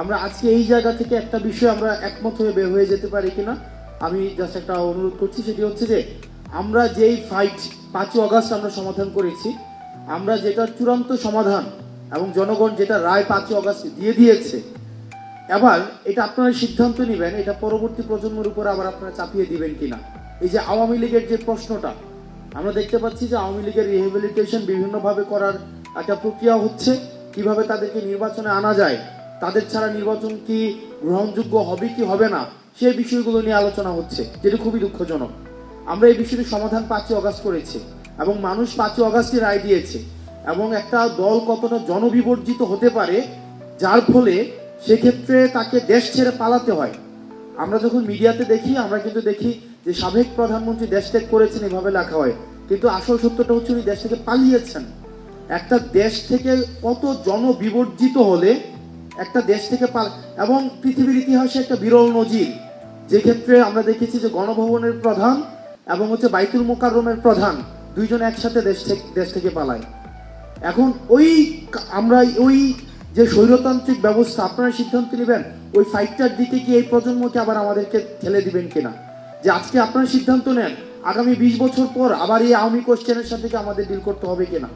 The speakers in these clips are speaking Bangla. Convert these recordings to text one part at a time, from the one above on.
আমরা আজকে এই জায়গা থেকে একটা বিষয় আমরা একমত হয়ে বের হয়ে যেতে পারি কিনা, আমি জাস্ট একটা অনুরোধ করছি, সেটি হচ্ছে যে আমরা যেই ফাইট পাঁচই অগাস্ট আমরা সমাধান করেছি, আমরা যেটা চূড়ান্ত সমাধান এবং জনগণ যেটা রায় পাঁচই অগাস্ট দিয়ে দিয়েছে, এবার এটা আপনারা সিদ্ধান্ত নেবেন, এটা পরবর্তী প্রজন্মের উপর আবার আপনারা চাপিয়ে দিবেন কিনা। এই যে আওয়ামী লীগের যে প্রশ্নটা, আমরা দেখতে পাচ্ছি যে আওয়ামী লীগের রিহেবিলিটেশন বিভিন্নভাবে করার একটা প্রক্রিয়া হচ্ছে, কীভাবে তাদেরকে নির্বাচনে আনা যায় তাদের ছাড়া নির্বাচন কি গ্রহণযোগ্য হবে কি হবে না, সেই বিষয়গুলো নিয়ে আলোচনা হচ্ছে, যেটা খুবই দুঃখজনক। আমরা এই বিষয়টি সমাধান পাঁচই অগাস্ট করেছি এবং মানুষ পাঁচই অগাস্টে রায় দিয়েছে এবং একটা দল কতটা জনবিবর্জিত হতে পারে, যার ফলে সেক্ষেত্রে তাকে দেশ ছেড়ে পালাতে হয়। আমরা যখন মিডিয়াতে দেখি, আমরা কিন্তু দেখি যে সাবেক প্রধানমন্ত্রী দেশ ত্যাগ করেছেন, এভাবে লেখা হয়। কিন্তু আসল সত্যটা হচ্ছে উনি দেশ থেকে পালিয়েছেন। একটা দেশ থেকে কত জনবিবর্জিত হলে একটা দেশ থেকে পাল, এবং পৃথিবীর ইতিহাসে একটা বিরল নজির। যে ক্ষেত্রে আমরা দেখেছি যে গণভবনের প্রধান এবং হচ্ছে বাইতুল মোকাররমের প্রধান দুইজন একসাথে দেশ থেকে দেশ থেকে পালায়। এখন ওই আমরা ওই যে স্বৈরতান্ত্রিক ব্যবস্থা, আপনারা সিদ্ধান্ত নেবেন, ওই ফাইটটার দিকে কি এই প্রজন্মকে আবার আমাদেরকে ঠেলে দিবেন কিনা? যে আজকে আপনারা সিদ্ধান্ত নেন, আগামী বিশ বছর পর আবার এই আওয়ামী কোশ্চেনের সাথে আমাদের ডিল করতে হবে কিনা?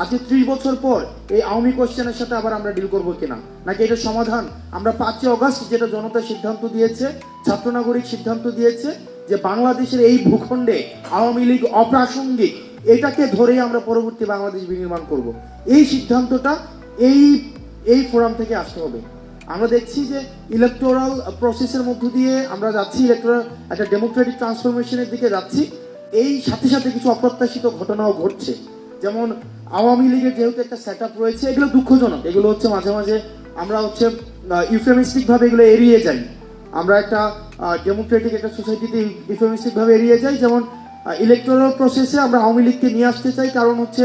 আজকে ত্রিশ বছর পর এই আওয়ামী কোশ্চেনের সাথে আবার আমরা ডিল করব কিনা? নাকি এটা সমাধান? আমরা পাঁচই অগস্ট যেটা জনতা সিদ্ধান্ত দিয়েছে ছাত্র নাগরিক সিদ্ধান্ত দিয়েছে, যে বাংলাদেশের এই ভূখণ্ডে আওয়ামী লীগ অপ্রাসঙ্গিক, এটাকে ধরেই আমরা পরবর্তী বাংলাদেশ বিনির্মাণ করব। এই সিদ্ধান্তটা এই এই ফোরাম থেকে আসতে হবে। আমরা দেখছি যে ইলেকটোরাল প্রসেসের মধ্য দিয়ে আমরা যাচ্ছি ইলেকটোরাল একটা ডেমোক্রেটিক ট্রান্সফরমেশনের দিকে যাচ্ছি। এই সাথে সাথে কিছু অপ্রত্যাশিত ঘটনাও ঘটছে। যেমন আওয়ামী লীগের যেহেতু একটা সেট রয়েছে, এগুলো দুঃখজনক। এগুলো হচ্ছে মাঝে মাঝে আমরা হচ্ছে ইউফেমিস্টিক ভাবে এগুলো এড়িয়ে যাই। আমরা একটা ডেমোক্রেটিক একটা সোসাইটিতে ইউফেমিস্টিক ভাবে এড়িয়ে যাই। যেমন ইলেকটোরাল প্রসেসে আমরা আওয়ামী লীগকে নিয়ে আসতে চাই। কারণ হচ্ছে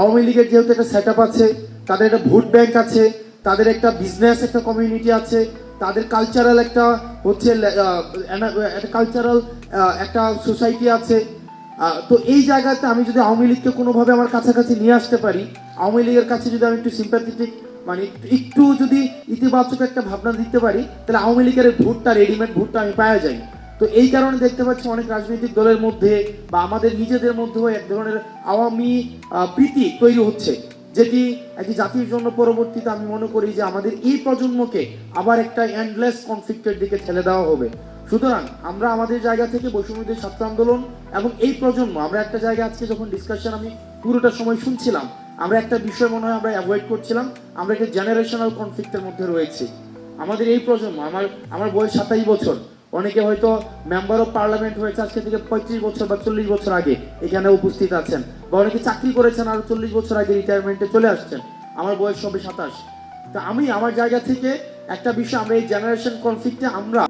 আওয়ামী লীগের যেহেতু একটা সেট আছে, তাদের একটা ভোট ব্যাংক আছে, তাদের একটা বিজনেস একটা কমিউনিটি আছে, তাদের কালচারাল একটা হচ্ছে কালচারাল একটা সোসাইটি আছে। তো এই জায়গাতে আমি যদি আওয়ামী লীগকে কোনোভাবে আমার কাছাকাছি নিয়ে আসতে পারি, আওয়ামী লীগের কাছে যদি আমি একটু সিম্প্যাথেটিক মানে একটু- যদি ইতিবাচক একটা ভাবনা দিতে পারি, তাহলে আওয়ামী লীগের ভোটটা রেডিমেড ভোটটা আমি পাওয়া যাই তো এই কারণে দেখতে পাচ্ছি অনেক রাজনৈতিক দলের মধ্যে বা আমাদের নিজেদের মধ্যেও এক ধরনের আওয়ামী প্রীতি তৈরি হচ্ছে, যেটি একটি জাতির জন্য পরবর্তীতে আমি মনে করি যে আমাদের এই প্রজন্মকে আবার একটা এন্ডলেস কনফ্লিক্টের দিকে ঠেলে দেওয়া হবে। সুতরাং আমরা আমাদের জায়গা থেকে বৈষম্যদের ছাত্র আন্দোলন এবং এই প্রজন্ম, আমরা একটা জায়গায় আজকে যখন ডিসকাশন আমি পুরোটা সময় শুনছিলাম, আমরা একটা বিষয় মনে হয় আমরা অ্যাভয়েড করছিলাম, আমরা একটা জেনারেশনাল কনফ্লিক্টের মধ্যে রয়েছে। আমাদের এই প্রজন্ম, আমার আমার বয়স সাতাইশ বছর, অনেকে হয়তো মেম্বার অফ পার্লামেন্ট হয়েছে আজকে থেকে পঁয়ত্রিশ বছর বা চল্লিশ বছর আগে, এখানে উপস্থিত আছেন। বা অনেকে চাকরি করেছেন আর চল্লিশ বছর আগে রিটায়ারমেন্টে চলে আসছেন, আমার বয়স সবে সাতাশ। তা আমি, আমার জায়গা থেকে একটা বিষয়, আমরা এই জেনারেশন কনফ্লিক্টে আমরা